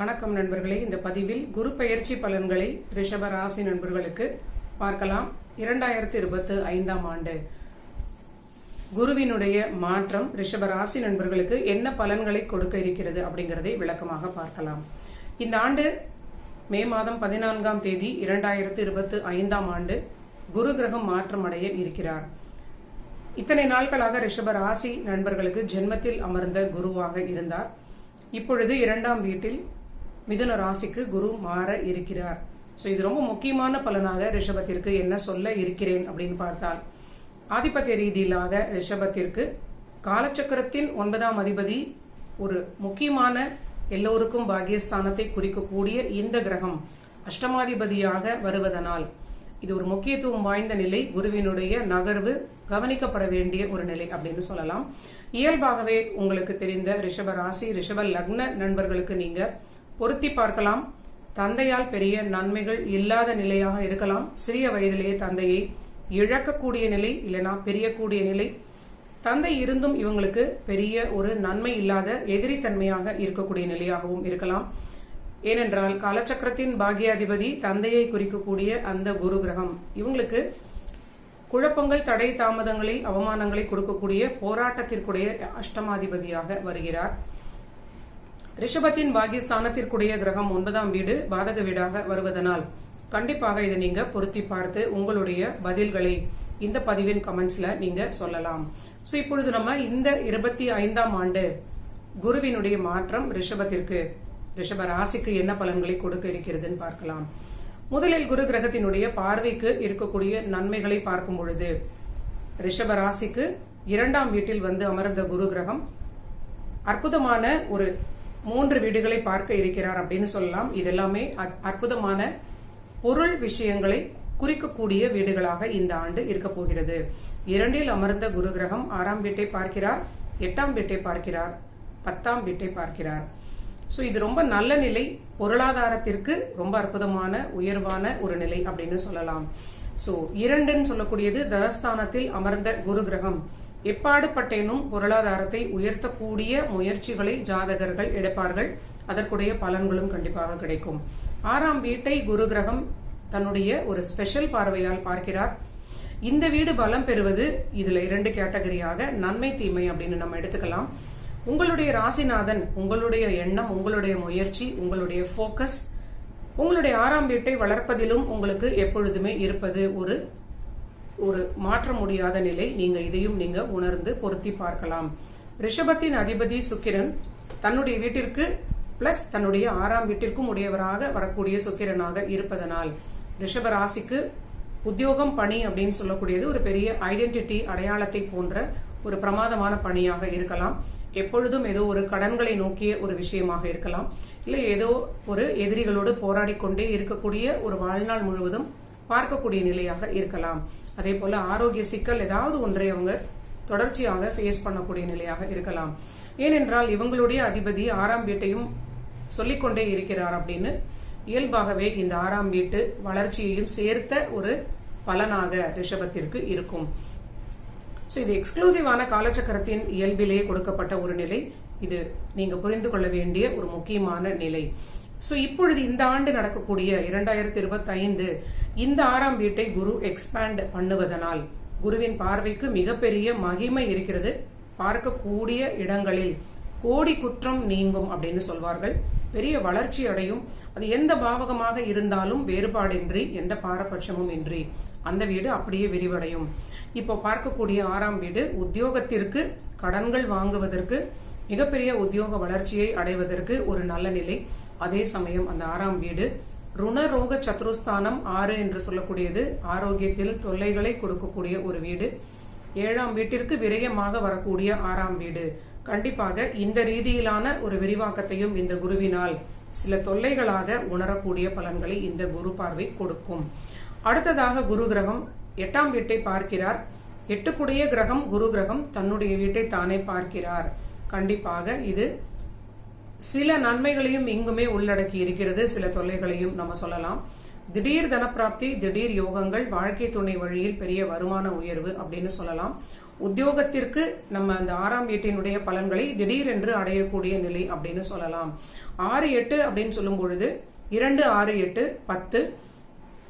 வணக்கம் நண்பர்களே. இந்த பதிவில் குரு பெயர்ச்சி பலன்களை ரிஷப ராசி நண்பர்களுக்கு பார்க்கலாம். இரண்டாயிரத்தி இருபத்தி ஐந்தாம் ஆண்டு. குருவினுடைய மாற்றம் ரிஷப ராசி நண்பர்களுக்கு என்ன பலன்களை கொடுக்க இருக்கிறது அப்படிங்கறதை விளக்கமாக பார்க்கலாம். இந்த ஆண்டு மே மாதம் பதினான்காம் தேதி இரண்டாயிரத்தி இருபத்தி ஐந்தாம் ஆண்டு குரு கிரகம் மாற்றம் அடைய இருக்கிறார். இத்தனை நாட்களாக ரிஷப ராசி நண்பர்களுக்கு ஜென்மத்தில் அமர்ந்த குருவாக இருந்தார். இப்பொழுது இரண்டாம் வீட்டில் மிதுன ராசிக்கு குரு மாற இருக்கிறார். சோ இது ரொம்ப முக்கியமான பலனாக ரிஷபத்திற்கு என்ன சொல்ல இருக்கிறேன் அப்படின்னு பார்த்தால் ஆதிபத்திய ரீதியிலாக ரிஷபத்திற்கு காலச்சக்கரத்தின் ஒன்பதாம் அதிபதி ஒரு முக்கியமான எல்லோருக்கும் பாகியஸ்தானத்தை குறிக்கக்கூடிய இந்த கிரகம் அஷ்டமாதிபதியாக வருவதனால் இது ஒரு முக்கியத்துவம் வாய்ந்த நிலை குருவினுடைய நகர்வு கவனிக்கப்பட வேண்டிய ஒரு நிலை அப்படின்னு சொல்லலாம். இயல்பாகவே உங்களுக்கு தெரிந்த ரிஷப ராசி ரிஷப லக்ன நண்பர்களுக்கு நீங்க பொருத்தி பார்க்கலாம். தந்தையால் பெரிய நன்மைகள் இல்லாத நிலையாக இருக்கலாம். சிறிய வயதிலேயே தந்தையை இழக்கக்கூடிய நிலை இல்லைனா பெரியக்கூடிய நிலை. தந்தை இருந்தும் இவங்களுக்கு பெரிய ஒரு நன்மை இல்லாத எதிரித்தன்மையாக இருக்கக்கூடிய நிலையாகவும் இருக்கலாம். ஏனென்றால் காலச்சக்கரத்தின் பாகியாதிபதி தந்தையை குறிக்கக்கூடிய அந்த குரு கிரகம் இவங்களுக்கு குழப்பங்கள் தடை தாமதங்களை அவமானங்களை கொடுக்கக்கூடிய போராட்டத்திற்குடைய அஷ்டமாதிபதியாக வருகிறார். ரிஷபத்தின் பாகியஸ்தானத்திற்குடைய கிரகம் ஒன்பதாம் வீடு பாதக வீடாக வருவதனால் கண்டிப்பாக இதை நீங்க பொருத்தி பார்த்து உங்களுடைய பதில்களை இந்த பதிவின் கமெண்ட்ஸ்ல நீங்க சொல்லலாம். சோ இப்பொழுது நம்ம இந்த இருபத்தி ஐந்தாம் ஆண்டு குருவினுடைய மாற்றம் ரிஷபத்திற்கு ரிஷப ராசிக்கு என்ன பலன்களை கொடுக்க இருக்கிறதுன்னு பார்க்கலாம். முதலில் குரு கிரகத்தினுடைய பார்வைக்கு இருக்கக்கூடிய நன்மைகளை பார்க்கும் பொழுது ரிஷப ராசிக்கு இரண்டாம் வீட்டில் வந்து அமர்ந்த குரு கிரகம் அற்புதமான ஒரு மூன்று வீடுகளை பார்க்க இருக்கிறார் அப்படின்னு சொல்லலாம். இதெல்லாமே அற்புதமான பொருள் விஷயங்களை குறிக்கக்கூடிய வீடுகளாக இந்த ஆண்டு இருக்க போகிறது. இரண்டில் அமர்ந்த குரு கிரகம் ஆறாம் வீட்டை பார்க்கிறார் எட்டாம் வீட்டை பார்க்கிறார் பத்தாம் வீட்டை பார்க்கிறார். சோ இது ரொம்ப நல்ல நிலை. பொருளாதாரத்திற்கு ரொம்ப அற்புதமான உயர்வான ஒரு நிலை அப்படின்னு சொல்லலாம். சோ இரண்டுன்னு சொல்லக்கூடியது தனஸ்தானத்தில் அமர்ந்த குரு கிரகம். எப்பாடுபட்டேனும் பொருளாதாரத்தை உயர்த்தக்கூடிய முயற்சிகளை ஜாதகர்கள் எடுப்பார்கள். அதற்குடைய பலன்களும் கண்டிப்பாக கிடைக்கும். ஆறாம் வீட்டை குரு கிரகம் தன்னுடைய ஒரு ஸ்பெஷல் பார்வையால் பார்க்கிறார். இந்த வீடு பலம் பெறுவது இதுல இரண்டு கேட்டகரியாக நன்மை தீமை அப்படின்னு நம்ம எடுத்துக்கலாம். உங்களுடைய ராசிநாதன் உங்களுடைய எண்ணம் உங்களுடைய முயற்சி உங்களுடைய போக்கஸ் உங்களுடைய ஆறாம் வீட்டை வளர்ப்பதிலும் உங்களுக்கு எப்பொழுதுமே இருப்பது ஒரு ஒரு மாற்ற முடியாத நிலை நீங்க இதையும் நீங்க உணர்ந்து பொருத்தி பார்க்கலாம். ரிஷபத்தின் அதிபதி சுக்கிரன் தன்னுடைய வீட்டிற்கு பிளஸ் தன்னுடைய ஆறாம் வீட்டிற்கும் உடையவராக வரக்கூடிய சுக்கிரனாக இருப்பதனால் ரிஷப ராசிக்கு உத்தியோகம் பணி அப்படின்னு சொல்லக்கூடியது ஒரு பெரிய ஐடென்டிட்டி அடையாளத்தை போன்ற ஒரு பிரமாதமான பணியாக இருக்கலாம். எப்பொழுதும் ஏதோ ஒரு கடன்களை நோக்கிய ஒரு விஷயமாக இருக்கலாம். இல்ல ஏதோ ஒரு எதிரிகளோடு போராடி கொண்டே இருக்கக்கூடிய ஒரு வாழ்நாள் முழுவதும் பார்க்கக்கூடிய நிலையாக இருக்கலாம். அதே போல ஆரோக்கிய சிக்கல் ஏதாவது ஒன்றை அவங்க தொடர்ச்சியாக ஃபேஸ் பண்ணக்கூடிய நிலையாக இருக்கலாம். ஏனென்றால் இவங்களுடைய அதிபதி ஆறாம் வீட்டையும் சொல்லிக்கொண்டே இருக்கிறார் அப்படின்னு இயல்பாகவே இந்த ஆறாம் வீட்டு வளர்ச்சியையும் சேர்த்த ஒரு பலனாக ரிஷபத்திற்கு இருக்கும். ஸோ இது எக்ஸ்க்ளூசிவான காலச்சக்கரத்தின் இயல்பிலேயே கொடுக்கப்பட்ட ஒரு நிலை. இது நீங்க புரிந்து கொள்ள வேண்டிய ஒரு முக்கியமான நிலை. ஸோ இப்பொழுது இந்த ஆண்டு நடக்கக்கூடிய இரண்டாயிரத்தி இருபத்தி ஐந்து இந்த ஆறாம் வீட்டை குரு எக்ஸ்பேண்ட் பண்ணுவதனால் குருவின் பார்வைக்கு மிகப்பெரிய மகிமை இருக்கிறது. பார்க்கக்கூடிய இடங்களில் கோடி குற்றம் நீங்கும் அப்படின்னு சொல்வார்கள். பெரிய வளர்ச்சி அடையும். அது எந்த பாவகமாக இருந்தாலும் வேறுபாடின்றி எந்த பாரபட்சமும் இன்றி அந்த வீடு அப்படியே விரிவடையும். இப்போ பார்க்கக்கூடிய ஆறாம் வீடு உத்தியோகத்திற்கு கடன்கள் வாங்குவதற்கு மிகப்பெரிய உத்தியோக வளர்ச்சியை அடைவதற்கு ஒரு நல்ல நிலை. அதே சமயம் அந்த ஆறாம் வீடு ருணரோக சத்ருஸ்தானம் ஆறு என்று சொல்லக்கூடியது ஆரோக்கியத்தில் தொல்லைகளை கொடுக்கக்கூடிய ஒரு வீடு. ஏழாம் வீட்டிற்கு விரயமாக வரக்கூடிய ஆறாம் வீடு. கண்டிப்பாக இந்த ரீதியிலான ஒரு விரிவாக்கத்தையும் இந்த குருவினால் சில தொல்லைகளாக உணரக்கூடிய பலன்களை இந்த குரு பார்வை கொடுக்கும். அடுத்ததாக குரு கிரகம் எட்டாம் வீட்டை பார்க்கிறார். எட்டுக்குடைய கிரகம் குரு கிரகம் தன்னுடைய வீட்டை தானே பார்க்கிறார். கண்டிப்பாக இது சில நன்மைகளையும் இங்குமே உள்ளடக்கி இருக்கிறது. சில தொல்லைகளையும் நம்ம சொல்லலாம். திடீர் தனப்பிராப்தி திடீர் யோகங்கள் வாழ்க்கை துணை வழியில் பெரிய வருமான உயர்வு அப்படின்னு சொல்லலாம். உத்தியோகத்திற்கு நம்ம அந்த ஆறாம் வீட்டினுடைய பலன்களை திடீரென்று அடையக்கூடிய நிலை அப்படின்னு சொல்லலாம். ஆறு எட்டு அப்படின்னு சொல்லும் பொழுது இரண்டு ஆறு எட்டு பத்து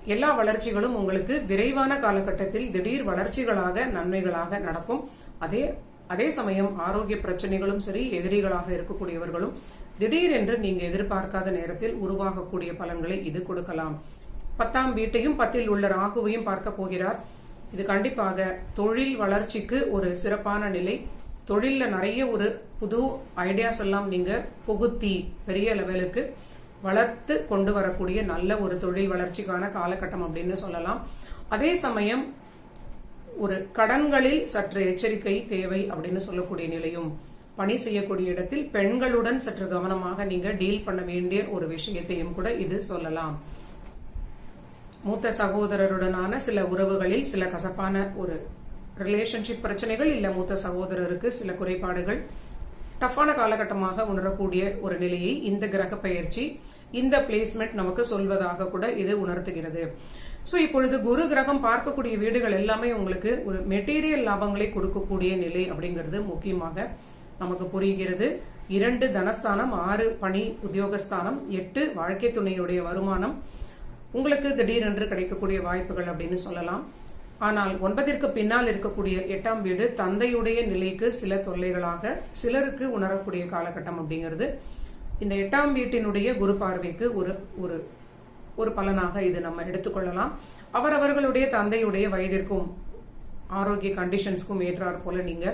எல்லா வளர்ச்சிகளும் உங்களுக்கு விரைவான காலகட்டத்தில் திடீர் வளர்ச்சிகளாக நன்மைகளாக நடக்கும். அதே அதே சமயம் ஆரோக்கிய பிரச்சனைகளும் சரி எதிரிகளாக இருக்கக்கூடியவர்களும் திடீரென்று நீங்க எதிர்பார்க்காத நேரத்தில் உருவாகக்கூடிய பலன்களை இது கொடுக்கலாம். பத்தாம் வீட்டையும் பத்தில் உள்ள ராகுவையும் பார்க்க போகிறார். இது கண்டிப்பாக தொழில் வளர்ச்சிக்கு ஒரு சிறப்பான நிலை. தொழில்ல நிறைய ஒரு புது ஐடியாஸ் எல்லாம் நீங்க புகுத்தி பெரிய லெவலுக்கு வளர்த்து கொண்டு வரக்கூடிய நல்ல ஒரு தொழில் வளர்ச்சிக்கான காலகட்டம் அப்படின்னு சொல்லலாம். அதே சமயம் ஒரு கடன்களில் சற்று எச்சரிக்கை தேவை அப்படின்னு சொல்லக்கூடிய நிலையும் பணி செய்யக்கூடிய இடத்தில் பெண்களுடன் சற்று கவனமாக நீங்க டீல் பண்ண வேண்டிய ஒரு விஷயத்தையும் கூட இது சொல்லலாம். மூத்த சகோதரருடனான சில உறவுகளில் சில கசப்பான ஒரு ரிலேஷன்ஷிப் பிரச்சனைகள் இல்ல மூத்த சகோதரருக்கு சில குறைபாடுகள் டஃப்பான காலகட்டமாக உணரக்கூடிய ஒரு நிலையை இந்த கிரக பயிற்சி இந்த பிளேஸ்மெண்ட் நமக்கு சொல்வதாக கூட இது உணர்த்துகிறது. ஸோ இப்பொழுது குரு கிரகம் பார்க்கக்கூடிய வீடுகள் எல்லாமே உங்களுக்கு ஒரு மெட்டீரியல் லாபங்களை கொடுக்கக்கூடிய நிலை அப்படிங்கிறது முக்கியமாக நமக்கு புரிகிறது. இரண்டு தனஸ்தானம் ஆறு பணி உத்தியோகஸ்தானம் எட்டு வாழ்க்கை துணையுடைய வருமானம். உங்களுக்கு திடீரென்று கிடைக்கக்கூடிய வாய்ப்புகள் அப்படின்னு சொல்லலாம். ஆனால் ஒன்பதிற்கு பின்னால் இருக்கக்கூடிய எட்டாம் வீடு தந்தையுடைய நிலைக்கு சில தொல்லைகளாக சிலருக்கு உணரக்கூடிய காலகட்டம் அப்படிங்கிறது. இந்த எட்டாம் வீட்டினுடைய குரு பார்வைக்கு ஒரு ஒரு ஒரு பலனாக இது நம்ம எடுத்துக்கொள்ளலாம். அவரவர்களுடைய தந்தையுடைய வயதிற்கும் ஆரோக்கிய கண்டிஷன்ஸ்க்கும் ஏற்றாற் போல நீங்க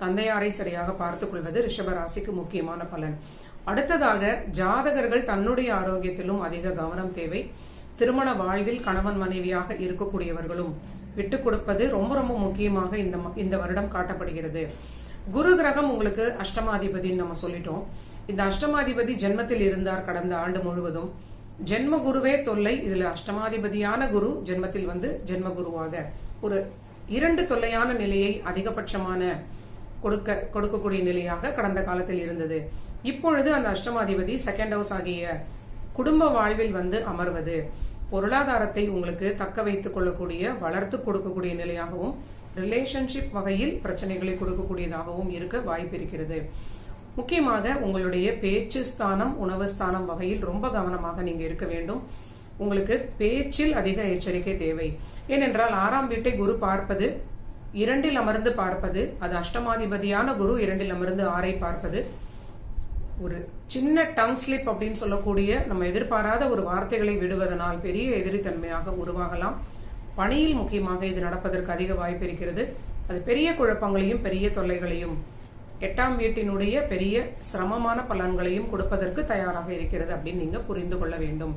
தந்தையாரை சரியாக பார்த்துக் கொள்வது ரிஷப ராசிக்கு முக்கியமான பலன். அடுத்ததாக ஜாதகர்கள் தன்னுடைய ஆரோக்கியத்திலும் அதிக கவனம் தேவை. திருமண வாழ்வில் கணவன் மனைவியாக இருக்கக்கூடியவர்களும் விட்டுக் கொடுப்பது ரொம்ப ரொம்ப முக்கியமாக இந்த இந்த வருடம் காட்டப்படுகிறது. குரு கிரகம் உங்களுக்கு அஷ்டமாதிபதினு நம்ம சொல்லிட்டோம். இந்த அஷ்டமாதிபதி ஜென்மத்தில் இருந்தார் கடந்த ஆண்டு முழுவதும். ஜென்ம குருவே தொல்லை இதுல அஷ்டமாதிபதியான குரு ஜென்மத்தில் வந்து ஜென்ம குருவாக ஒரு இரண்டு தொல்லையான நிலையை அதிகபட்சமான கொடுக்க கொடுக்கக்கூடிய நிலையாக கடந்த காலத்தில் இருந்தது. இப்பொழுது அந்த அஷ்டமாதிபதி செகண்ட் ஹவுஸ் ஆகிய குடும்ப வாழ்வில் வந்து அமர்வது பொருளாதாரத்தை உங்களுக்கு தக்க வைத்துக் கொள்ளக்கூடிய வளர்த்து கொடுக்கக்கூடிய நிலையாகவும் ரிலேஷன்ஷிப் வகையில் பிரச்சனைகளை கொடுக்கக்கூடியதாகவும் இருக்க வாய்ப்பு இருக்கிறது. முக்கியமாக உங்களுடைய பேச்சு ஸ்தானம் உணவு ஸ்தானம் வகையில் ரொம்ப கவனமாக நீங்க இருக்க வேண்டும். உங்களுக்கு பேச்சில் அதிக எச்சரிக்கை தேவை. ஏனென்றால் ஆறாம் வீட்டை குரு பார்ப்பது இரண்டில் அமர்ந்து பார்ப்பது அது அஷ்டமாதிபதியான குரு இரண்டில் அமர்ந்து ஆறை பார்ப்பது ஒரு சின்ன டங் ஸ்லிப் அப்படின்னு சொல்லக்கூடிய நம்ம எதிர்பாராத ஒரு வார்த்தைகளை விடுவதனால் பெரிய எதிரித்தன்மையாக உருவாகலாம். பணியில் முக்கியமாக இது நடப்பதற்கு அதிக வாய்ப்பு இருக்கிறது. அது பெரிய குழப்பங்களையும் பெரிய தொல்லைகளையும் எட்டாம் வீட்டினுடைய பெரிய சிரமமான பலன்களையும் கொடுப்பதற்கு தயாராக இருக்கிறது அப்படின்னு நீங்க புரிந்து கொள்ள வேண்டும்.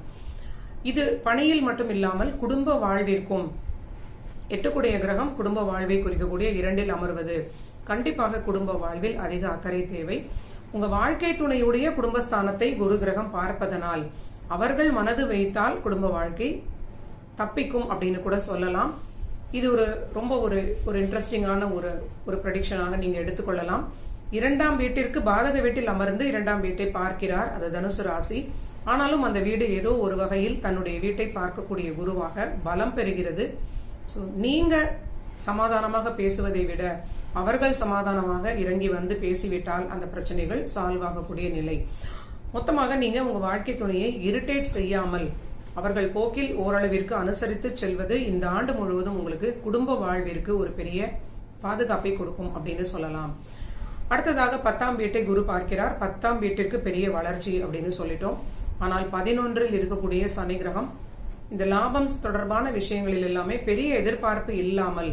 இது பணியில் மட்டும் இல்லாமல் குடும்ப வாழ்விற்கும் எட்டுக்குடைய கிரகம் குடும்ப வாழ்வை குறிக்கக்கூடிய இரண்டில் அமர்வது. கண்டிப்பாக குடும்ப வாழ்வில் அதிக அக்கறை தேவை. உங்க வாழ்க்கை துணையுடைய குடும்பஸ்தானத்தை குரு கிரகம் பார்ப்பதனால் அவர்கள் மனது வைத்தால் குடும்ப வாழ்க்கை தப்பிக்கும் அப்படின்னு கூட சொல்லலாம். இது ஒரு ரொம்ப ஒரு ஒரு இன்ட்ரெஸ்டிங்கான ஒரு ஒரு ப்ரடிக்ஷனாக நீங்க எடுத்துக்கொள்ளலாம். இரண்டாம் வீட்டிற்கு பாதக வீட்டில் அமர்ந்து இரண்டாம் வீட்டை பார்க்கிறார் அது தனுசு ராசி. ஆனாலும் அந்த வீடு ஏதோ ஒரு வகையில் தன்னுடைய வீட்டை பார்க்கக்கூடிய குருவாக பலம் பெறுகிறது. ஸோ நீங்க சமாதானமாக பேசுவதை விட அவர்கள் சமாதானமாக இறங்கி வந்து பேசிவிட்டால் அந்த பிரச்சனைகள் சால்வ் ஆகக்கூடிய நிலை. மொத்தமாக நீங்க உங்க வாழ்க்கை துணையை இரிட்டேட் செய்யாமல் அவர்கள் போக்கில் ஓரளவிற்கு அனுசரித்து செல்வது இந்த ஆண்டு முழுவதும் உங்களுக்கு குடும்ப வாழ்விற்கு ஒரு பெரிய பாதுகாப்பை கொடுக்கும் அப்படின்னு சொல்லலாம். அடுத்ததாக பத்தாம் வீட்டை குரு பார்க்கிறார். பத்தாம் வீட்டிற்கு பெரிய வளர்ச்சி அப்படின்னு சொல்லிட்டோம். ஆனால் பதினொன்றில் இருக்கக்கூடிய சனி கிரகம் இந்த லாபம் தொடர்பான விஷயங்களில் எல்லாமே பெரிய எதிர்பார்ப்பு இல்லாமல்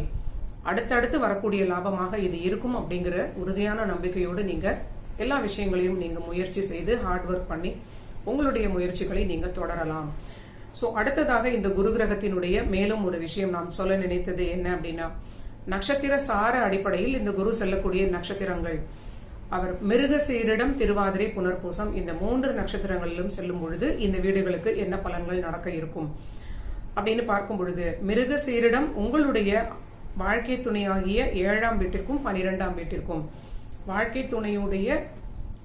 அடுத்தடுத்து வரக்கூடிய லாபமாக இது இருக்கும் அப்படிங்கிற உறுதியான நம்பிக்கையோடு நீங்க எல்லா விஷயங்களையும் நீங்க முயற்சி செய்து ஹார்ட் ஒர்க் பண்ணி உங்களுடைய முயற்சிகளை நீங்க தொடரலாம். சோ அடுத்ததாக இந்த குரு கிரகத்தினுடைய மேலும் ஒரு விஷயம் நாம் சொல்ல நினைத்தது என்ன அப்படின்னா நட்சத்திர சார அடிப்படையில் இந்த குரு செல்லக்கூடிய நட்சத்திரங்கள். அவர் மிருக சீரிடம் திருவாதிரை புனர்பூசம் இந்த மூன்று நட்சத்திரங்களிலும் செல்லும் பொழுது இந்த வீடுகளுக்கு என்ன பலன்கள் நடக்க இருக்கும்? அப்படின்னு பார்க்கும் பொழுது மிருக சீரிடம் உங்களுடைய வாழ்க்கை துணையாகிய ஏழாம் வீட்டிற்கும் பனிரெண்டாம் வீட்டிற்கும் வாழ்க்கை துணையுடைய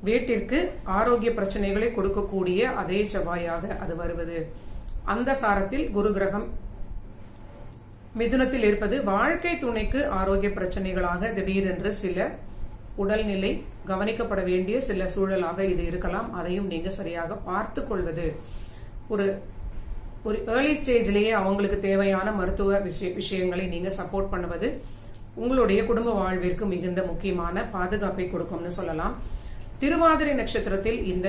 வீட்டிற்கு ஆரோக்கிய பிரச்சனைகளை கொடுக்கக்கூடிய அதே செவ்வாயாக அது வருவது. அந்த சாரத்தில் குரு கிரகம் மிதுனத்தில் இருப்பது வாழ்க்கை துணைக்கு ஆரோக்கிய பிரச்சனைகளாக திடீரென்று சில உடல்நிலை கவனிக்கப்பட வேண்டிய சில சூழலாக இது இருக்கலாம். அதையும் நீங்க சரியாக பார்த்து கொள்வது. ஒரு ஒரு ஏர்லி ஸ்டேஜ்லயே அவங்களுக்கு தேவையான மருத்துவ விஷய விஷயங்களை நீங்க சப்போர்ட் பண்ணுவது உங்களுடைய குடும்ப வாழ்விற்கு மிகுந்த முக்கியமான பாதுகாப்பை கொடுக்கும்னு சொல்லலாம். திருவாதிரை நட்சத்திரத்தில் இந்த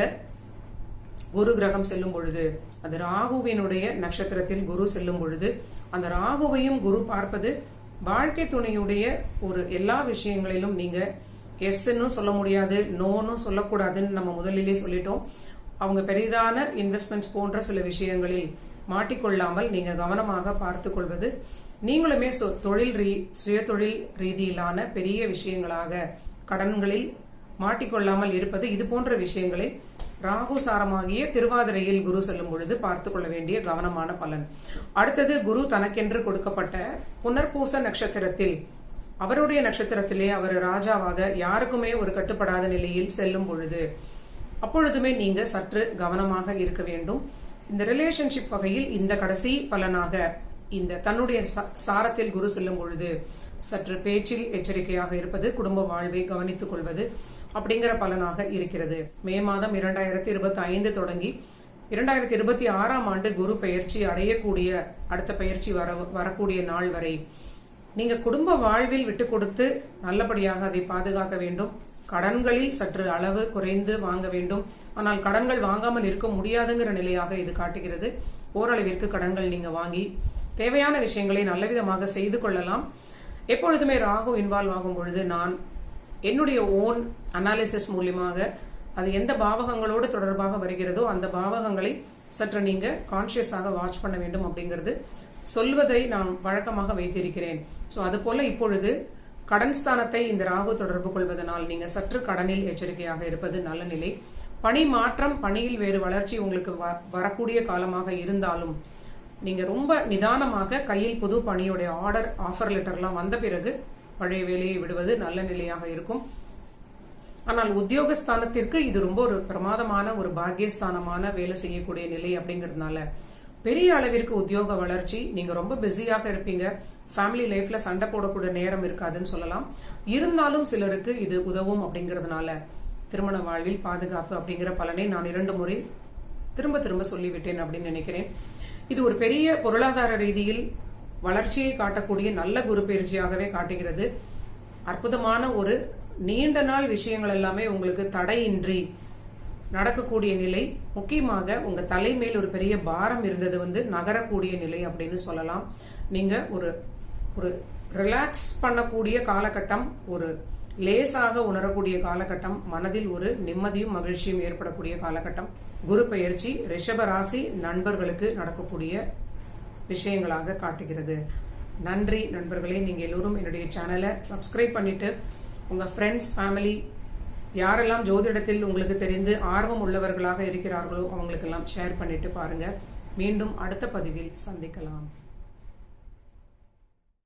குரு கிரகம் செல்லும் பொழுது அது ராகுவினுடைய நட்சத்திரத்தில் குரு செல்லும் பொழுது அந்த ராகுவையும் குரு பார்ப்பது வாழ்க்கை துணையுடைய ஒரு எல்லா விஷயங்களிலும் நீங்க எஸ்ன்னு சொல்ல முடியாது நோன்னு சொல்லக்கூடாதுன்னு நம்ம முதலிலே சொல்லிட்டோம். அவங்க பெரிதான இன்வெஸ்ட்மெண்ட்ஸ் போன்ற சில விஷயங்களில் மாட்டிக்கொள்ளாமல் நீங்க கவனமாக பார்த்து கொள்வது நீங்களுமே சொ- தொழில் ரீ சுயதொழில் ரீதியிலான பெரிய விஷயங்களாக கடன்களில் மாட்டிக்கொள்ளாமல் இருப்பது இது போன்ற விஷயங்களை ராகு சாரமாகிய திருவாதிரையில் குரு செல்லும் பொழுது பார்த்து கொள்ள வேண்டிய கவனமான பலன். அடுத்தது குரு தனக்கென்று கொடுக்கப்பட்ட புனர்பூச நட்சத்திரத்தில் அவருடைய நட்சத்திரத்திலே அவர் ராஜாவாக யாருக்குமே ஒரு கட்டுப்படாத நிலையில் செல்லும் பொழுது அப்பொழுதுமே நீங்க சற்று கவனமாக இருக்க வேண்டும். இந்த ரிலேஷன்ஷிப் வகையில் இந்த கடைசி பலனாக இந்த தன்னுடைய சாரத்தில் குரு செல்லும் பொழுது சற்று பேச்சில் எச்சரிக்கையாக இருப்பது குடும்ப வாழ்வை கவனித்துக் கொள்வது அப்படிங்கிற பலனாக இருக்கிறது. மே மாதம் இரண்டாயிரத்தி இருபத்தி ஐந்து தொடங்கி இரண்டாயிரத்தி இருபத்தி ஆறாம் ஆண்டு குரு பெயர்ச்சி அடையக்கூடிய அடுத்த பயிற்சி வர வரக்கூடிய நாள் வரை. நீங்க குடும்ப வாழ்வில் விட்டு கொடுத்து நல்லபடியாக அதை பாதுகாக்க வேண்டும். கடன்களில் சற்று அளவு குறைந்து வாங்க வேண்டும். ஆனால் கடன்கள் வாங்காமல் இருக்க முடியாதுங்கிற நிலையாக இது காட்டுகிறது. ஓரளவிற்கு கடன்கள் நீங்க வாங்கி தேவையான விஷயங்களை நல்லவிதமாக செய்து கொள்ளலாம். எப்பொழுதுமே ராகு இன்வால்வ் ஆகும் பொழுது நான் என்னுடைய ஓன் அனாலிசிஸ் மூலியமாக அது எந்த பாவகங்களோடு தொடர்பாக வருகிறதோ அந்த பாவகங்களை சற்று நீங்க கான்சியஸாக வாட்ச் பண்ண வேண்டும் அப்படிங்கிறது சொல்வதை நான் வழக்கமாக வைத்திருக்கிறேன். ஸோ அது போல இப்பொழுது கடன் ஸ்தானத்தை இந்த ராகு தொடர்பு கொள்வதனால் நீங்க சற்று கடனில் எச்சரிக்கையாக இருப்பது நல்ல நிலை. பணி மாற்றம் பணியில் வேறு வளர்ச்சி உங்களுக்கு வ- வரக்கூடிய காலமாக இருந்தாலும் நீங்க ரொம்ப நிதானமாக கையில் புது பணியுடைய ஆர்டர் ஆஃபர் லெட்டர்லாம் வந்த பிறகு பழைய வேலையை விடுவது நல்ல நிலையாக இருக்கும். ஆனால் உத்தியோகஸ்தானத்திற்கு இது ரொம்ப ஒரு பிரமாதமான ஒரு பாக்கியஸ்தானமான வேலை செய்யக்கூடிய நிலை அப்படிங்கிறதுனால பெரிய அளவிற்கு உத்தியோக வளர்ச்சி நீங்க ரொம்ப பிஸியாக இருப்பீங்க. ஃபேமிலி லைஃப்ல சண்டை போடக்கூடிய நேரம் இருக்காதுன்னு சொல்லலாம். இருந்தாலும் சிலருக்கு இது உதவும் அப்படிங்கிறதுனால திருமண வாழ்வில் பாதுகாப்பு அப்படிங்கிற பலனை நான் இரண்டு முறை திரும்ப திரும்ப சொல்லிவிட்டேன் அப்படின்னு நினைக்கிறேன். இது ஒரு பெரிய பொருளாதார ரீதியில் வளர்ச்சியை காட்டக்கூடிய நல்ல குரு பயிற்சியாகவே காட்டுகிறது. அற்புதமான ஒரு நீண்ட நாள் விஷயங்கள் எல்லாமே உங்களுக்கு தடையின்றி நடக்கக்கூடிய நிலை. முக்கியமாக உங்க தலைமையில் ஒரு பெரிய பாரம் இருந்தது வந்து நகரக்கூடிய நிலை அப்படின்னு சொல்லலாம். நீங்க ஒரு ஒரு ரிலாக்ஸ் பண்ணக்கூடிய காலகட்டம் ஒரு லேசாக உணரக்கூடிய காலகட்டம் மனதில் ஒரு நிம்மதியும் மகிழ்ச்சியும் ஏற்படக்கூடிய காலகட்டம். குரு பெயர்ச்சி ரிஷபராசி நண்பர்களுக்கு நடக்கக்கூடிய விஷயங்களாக காட்டுகிறது. நன்றி நண்பர்களே நீங்கள் எல்லோரும் என்னுடைய சேனலை சப்ஸ்கிரைப் பண்ணிட்டு உங்கள் ஃப்ரெண்ட்ஸ் ஃபேமிலி யாரெல்லாம் ஜோதிடத்தில் உங்களுக்கு தெரிந்து ஆர்வம் உள்ளவர்களாக இருக்கிறார்களோ அவங்களுக்கெல்லாம் ஷேர் பண்ணிட்டு பாருங்க. மீண்டும் அடுத்த பதிவில் சந்திக்கலாம்.